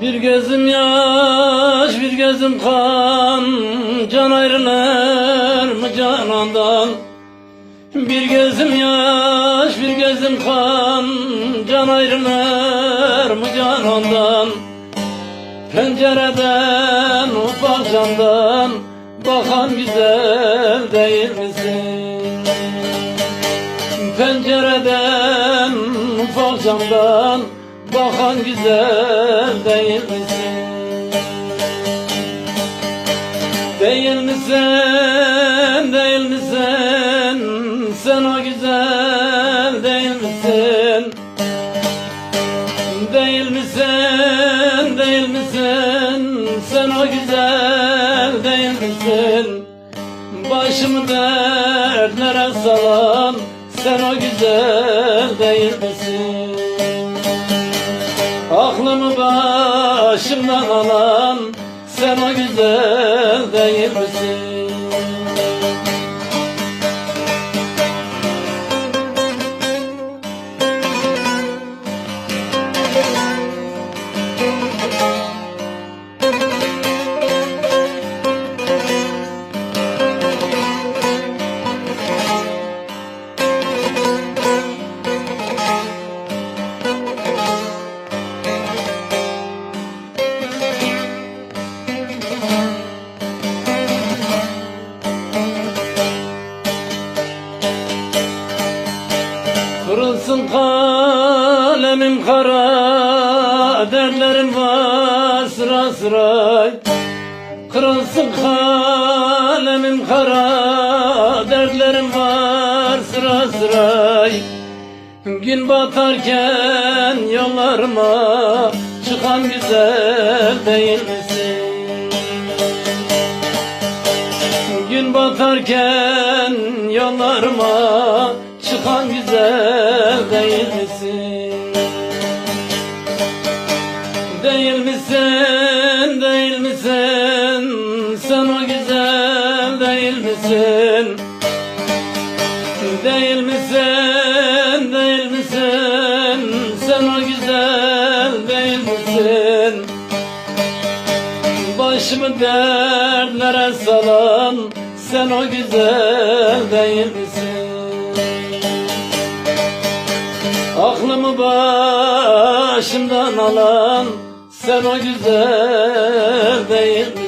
Bir gözüm yaş, bir gözüm kan Can ayrılır mı canandan? Bir gözüm yaş, bir gözüm kan Can ayrılır mı canandan? Pencereden, ufak camdan Bakan güzel değil misin? Pencereden ufak camdan Bakan güzel değil misin? Değil misin, değil misin? Sen o güzel değil misin? Değil misin, değil misin? Sen o güzel değil misin? Başımı dertlere salan Sen o güzel değil misin? Aklımı başımdan alan Sen o güzel değil misin? Kalemim kara Dertlerim var sıra sıra Kırılsın kalemim kara Dertlerim var sıra sıra Gün batarken yollarıma Çıkan güzel değil misin? Gün batarken yollarıma çıkan güzel Başımı dertlere salan Sen o güzel değil misin? Aklımı başımdan alan Sen o güzel değil misin?